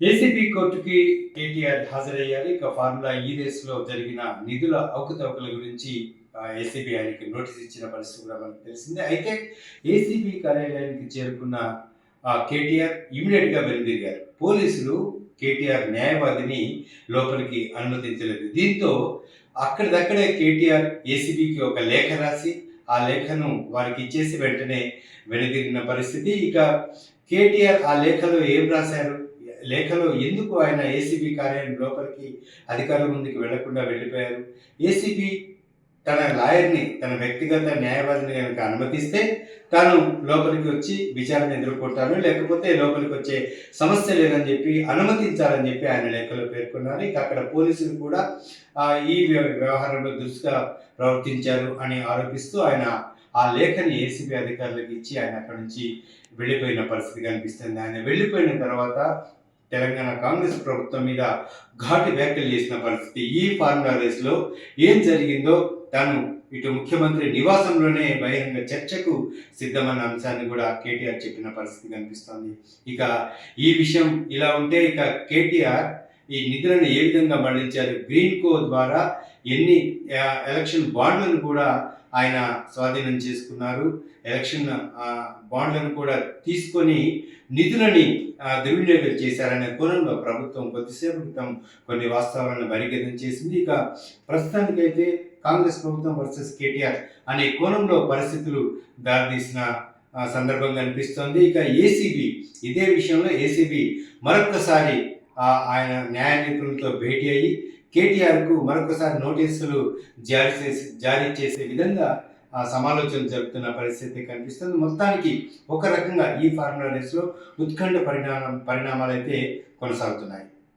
ACB కోర్టుకి కేటీఆర్ హాజరయ్యారు. ఇక ఫార్ములా ఈ రేసులో జరిగిన నిధుల అవకతవకల గురించి ఏసీబీ ఆయనకి నోటీస్ ఇచ్చిన పరిస్థితి కూడా మనకు తెలిసిందే. అయితే ఏసీబీ కార్యాలయానికి చేరుకున్న కేటీఆర్ ఇమీడియట్గా వెనుదిరిగారు పోలీసులు కేటీఆర్ న్యాయవాదిని లోపలికి అనుమతించలేదు. దీంతో అక్కడిదక్కడే కేటీఆర్ ఏసీబీకి ఒక లేఖ రాసి ఆ లేఖను వారికి ఇచ్చేసి వెంటనే వెనుదిరిగిన పరిస్థితి. ఇక కేటీఆర్ ఆ లేఖలో ఏం రాశారు? లేఖలో ఎందుకు ఆయన ఏసీబీ కార్యాలయం లోపలికి అధికారుల ముందుకు వెళ్ళకుండా వెళ్ళిపోయారు? ఏసీబీ తన లాయర్ని తన వ్యక్తిగత న్యాయవాదిని కనుక అనుమతిస్తే తాను లోపలికి వచ్చి విచారణ ఎదుర్కొంటాను లేకపోతే లోపలికి వచ్చే సమస్య లేదని చెప్పి అనుమతించాలని చెప్పి ఆయన లేఖలో పేర్కొన్నారు. ఇక అక్కడ పోలీసులు కూడా ఈ వ్యవహారంలో దురుసుగా ప్రవర్తించారు అని ఆరోపిస్తూ ఆయన ఆ లేఖని ఏసీబీ అధికారులకు ఇచ్చి ఆయన అక్కడి నుంచి వెళ్ళిపోయిన పరిస్థితి కనిపిస్తుంది. ఆయన వెళ్ళిపోయిన తర్వాత తెలంగాణ కాంగ్రెస్ ప్రభుత్వం మీద ఘాటు వ్యాఖ్యలు చేసిన పరిస్థితి ఈ ఫార్ములా రేస్లో ఏం జరిగిందో తాను ఇటు ముఖ్యమంత్రి నివాసంలోనే బహిరంగ చర్చకు సిద్ధమన్న అంశాన్ని కూడా కేటీఆర్ చెప్పిన పరిస్థితి కనిపిస్తోంది. ఇక ఈ విషయం ఇలా ఉంటే ఇక కేటీఆర్ ఈ నిధులను ఏ విధంగా మళ్ళించారు? గ్రీన్ కో ద్వారా ఎన్ని ఎలక్షన్ బాండ్లను కూడా ఆయన స్వాధీనం చేసుకున్నారు. ఎలక్షన్ బాండ్లను కూడా తీసుకొని నిధులని దుర్వినియోగం చేశారనే కోణంలో ప్రభుత్వం కొద్దిసేపు క్రితం కొన్ని వాస్తవాలను బహిర్గతం చేసింది. ఇక ప్రస్తుతానికైతే కాంగ్రెస్ ప్రభుత్వం వర్సెస్ కేటీఆర్ అనే కోణంలో పరిస్థితులు దారితీసిన సందర్భంగా సందర్భం కనిపిస్తోంది. ఇక ఏసీబీ ఇదే విషయంలో ఏసీబీ మరొక్కసారి ఆయన న్యాయ నిపుణులతో భేటీ అయ్యి కేటీఆర్కు మరొకసారి నోటీసులు జారీ చేసి జారీ చేసే విధంగా ఆ సమాలోచన జరుపుతున్న పరిస్థితి కనిపిస్తుంది. మొత్తానికి ఒక రకంగా ఈ ఫార్ములా రేస్లో ఉత్కంఠ పరిణామం పరిణామాలు అయితే కొనసాగుతున్నాయి.